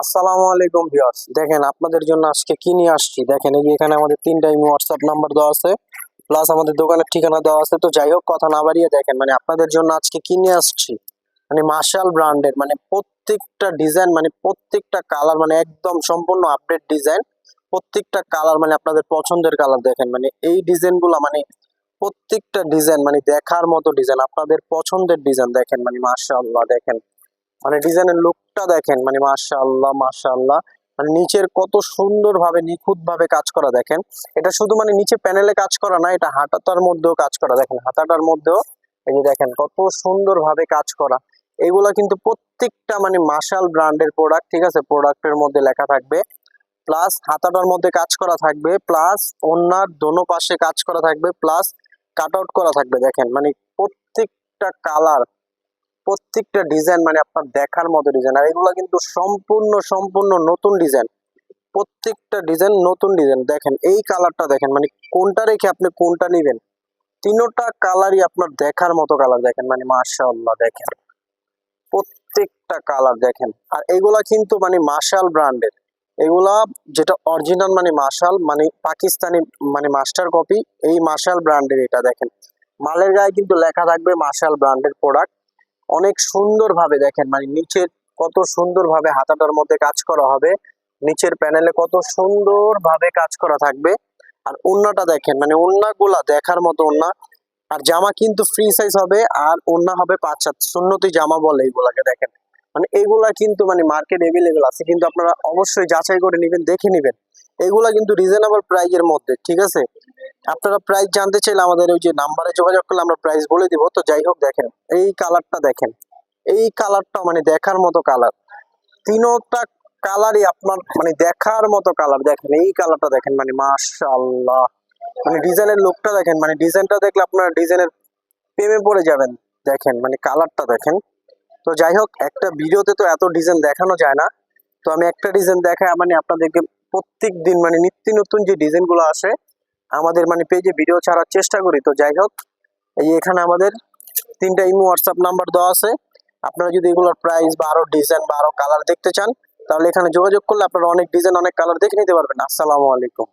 আসসালামু আলাইকুম ভিউয়ার্স। দেখেন, আপনাদের জন্য আজকে কি নিয়ে আসছি? দেখেন, এই এখানে আমাদের তিনটা হোয়াটসঅ্যাপ নাম্বার দেওয়া আছে প্লাস আমাদের দোকানের ঠিকানা দেওয়া আছে। তো যাই হোক, কথা না বাড়িয়ে দেখেন মানে আপনাদের জন্য আজকে কি নিয়ে আসছি? মানে মার্শাল ব্র্যান্ডের মানে প্রত্যেকটা ডিজাইন মানে প্রত্যেকটা কালার মানে একদম সম্পূর্ণ আপডেট ডিজাইন প্রত্যেকটা কালার মানে আপনাদের পছন্দের কালার দেখেন মানে এই ডিজাইনগুলো মানে প্রত্যেকটা ডিজাইন মানে দেখার মতো ডিজাইন আপনাদের পছন্দের ডিজাইন দেখেন মানে মার্শাল্লাহ দেখেন মানে ডিজাইনের লুকটা দেখেন মানে মাশাআল্লাহ মাশাআল্লাহ। মানে নিচের কত সুন্দর ভাবে নিখুঁত ভাবে কাজ করা দেখেন। এটা শুধু মানে নিচে প্যানেলে কাজ করা না, এটা হাতাটার মধ্যেও কাজ করা। দেখেন হাতাটার মধ্যেও এই যে দেখেন, কত সুন্দর ভাবে কাজ করা। এগুলা কিন্তু প্রত্যেকটা মানে মাশাল ব্র্যান্ডের প্রোডাক্ট, ঠিক আছে? প্রোডাক্টের মধ্যে লেখা থাকবে। প্লাস হাতাটার মধ্যে কাজ করা থাকবে। প্লাস ওনার দোনো পাশে কাজ করা থাকবে। প্লাস কাট আউট করা থাকবে, দেখেন। মানে প্রত্যেকটা কালার প্রত্যেকটা ডিজাইন মানে আপনার দেখার মতো ডিজাইন আর এগুলো কিন্তু সম্পূর্ণ সম্পূর্ণ নতুন ডিজাইন প্রত্যেকটা ডিজাইন নতুন ডিজাইন দেখেন, এই কালারটা দেখেন মানে কোনটা রেখে আপনি কোনটা নেবেন? তিনোটা কালারই আপনার দেখার মতো কালার দেখেন মানে মাশাআল্লাহ, দেখেন। প্রত্যেকটা কালার দেখেন। আর এগুলা কিন্তু মানে মার্শাল ব্র্যান্ডের এগুলা যেটা অরিজিনাল মানে মার্শাল মানে পাকিস্তানি মানে মাস্টার কপি এই মার্শাল ব্র্যান্ডের এটা দেখেন। মালের গায়ে কিন্তু লেখা থাকবে মার্শাল ব্র্যান্ডের প্রোডাক্ট অনেক সুন্দর ভাবে দেখেন মানে নিচের কত সুন্দর ভাবে হাতাটার মধ্যে কাজ করা হবে, নিচের প্যানেলে কত সুন্দর ভাবে কাজ করা থাকবে। আর ওন্নাটা দেখেন মানে ওন্নাগুলা দেখার মতো ওন্না, আর জামা কিন্তু ফ্রি সাইজ হবে, আর ওন্না হবে পাঁচ হাত সুন্নতি জামা বলে এইগুলাকে দেখেন। মানে এগুলা কিন্তু মানে মার্কেট এভেলেবেল আছে, কিন্তু আপনারা অবশ্যই যাচাই করে নেবেন, দেখে নেবেন। এগুলা কিন্তু রিজনেবল প্রাইজের মধ্যে, ঠিক আছে? আপনারা প্রাইস জানতে চাইলে আমাদের ওই যে নাম্বারে যোগাযোগ করলে আমরা প্রাইস বলে দিব। তো যাই হোক দেখেন, এই কালারটা দেখেন। এই কালারটা মানে দেখার মতো কালার তিনোটা কালারই আপনার মানে দেখার মতো কালার দেখেন, এই কালারটা দেখেন মানে মাশাআল্লাহ। মানে ডিজাইনের লুকটা দেখেন মানে ডিজাইনটা দেখলে আপনারা ডিজাইনের প্রেমে পড়ে যাবেন। দেখেন মানে কালারটা দেখেন। তো যাই হোক, একটা ভিডিওতে তো এত ডিজাইন দেখানো যায় না। তো আমি একটা ডিজাইন দেখাই মানে আপনাদেরকে প্রত্যেক দিন মানে নিত্য নতুন যে ডিজাইনগুলো আসে আমাদের মানে পেজে ভিডিও ছাড়ার চেষ্টা করি। তো যাই হোক, এই এখানে আমাদের তিনটা ইমো হোয়াটসঅ্যাপ নাম্বার দেওয়া আছে। আপনারা যদি এগুলোর প্রাইস বা আরও ডিজাইন বা আরও কালার দেখতে চান, তাহলে এখানে যোগাযোগ করলে আপনারা অনেক ডিজাইন অনেক কালার দেখে নিতে পারবেন। আসসালামু আলাইকুম।